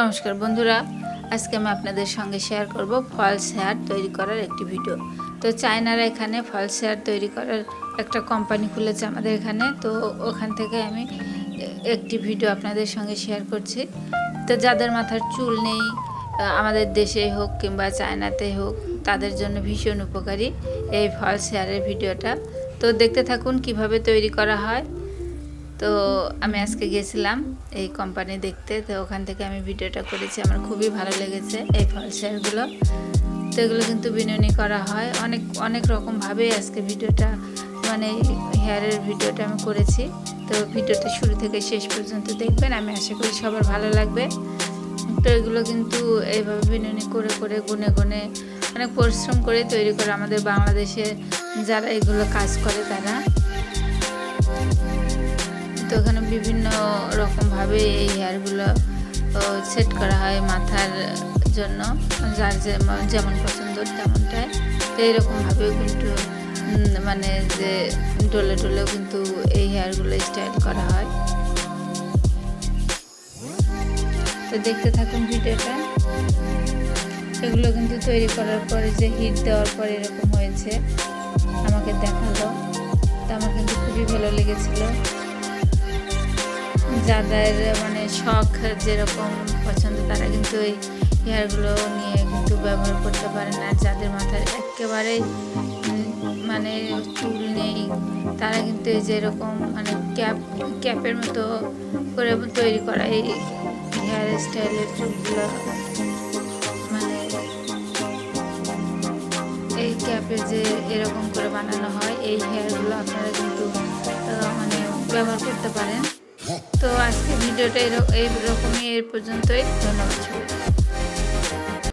নমস্কার বন্ধুরা, আজকে আমি আপনাদের সঙ্গে শেয়ার করব ফলস হেয়ার তৈরি করার একটি ভিডিও তো চায়নারা এখানে ফলস হেয়ার তৈরি করার একটা কোম্পানি খুলেছে আমাদের এখানে। তো ওখান থেকে আমি একটি ভিডিও আপনাদের সঙ্গে শেয়ার করছি। তো যাদের মাথার চুল নেই আমাদের দেশে হোক কিংবা চায়নাতে হোক, তাদের জন্য ভীষণ উপকারী এই ফলস হেয়ারের ভিডিওটা তো দেখতে থাকুন কীভাবে তৈরি করা হয়। তো আমি আজকে গেছিলাম এই কোম্পানি দেখতে, তো ওখান থেকে আমি ভিডিওটা করেছি, আমার খুবই ভালো লেগেছে এই ফল শেয়ারগুলো তো এগুলো কিন্তু বিনুনি করা হয়। অনেক অনেক রকমভাবেই আজকে ভিডিওটা মানে হেয়ারের ভিডিওটা আমি করেছি। তো ভিডিওটা শুরু থেকে শেষ পর্যন্ত দেখবেন, আমি আশা করি সবার ভালো লাগবে। তো এগুলো কিন্তু এইভাবে বিনুনি করে করে, গুনে গুনে, অনেক পরিশ্রম করে তৈরি করে আমাদের বাংলাদেশে যারা এগুলো কাজ করে তারা। তো ওখানে বিভিন্ন রকমভাবে এই হেয়ারগুলো সেট করা হয় মাথার জন্য। যার যেমন যেমন পছন্দ তেমনটাই। তো এইরকমভাবেও কিন্তু মানে যে, ডলে ডলেও কিন্তু এই হেয়ারগুলো স্টাইল করা হয়। তো দেখতে থাকুন ভিডিওটা। এগুলো কিন্তু তৈরি করার পরে যে হিট দেওয়ার পরে এরকম হয়েছে, আমাকে দেখাল। তো আমার কিন্তু খুবই ভালো লেগেছিলো। যাদের মানে শখ যেরকম পছন্দ, তারা কিন্তু এই হেয়ারগুলো নিয়ে কিন্তু ব্যবহার করতে পারেন আর যাদের মাথায় একেবারেই মানে চুল নেই, তারা কিন্তু এই যেরকম মানে ক্যাপ, ক্যাপের মতো করে তৈরি করা এই হেয়ার স্টাইলের চুলগুলো। মানে এই ক্যাপে যে এরকম করে বানানো হয়, এই হেয়ারগুলো আপনারা কিন্তু মানে ব্যবহার করতে পারেন। তো আজকে ভিডিওটা এরকমই এর পর্যন্তই ধন্যবাদ।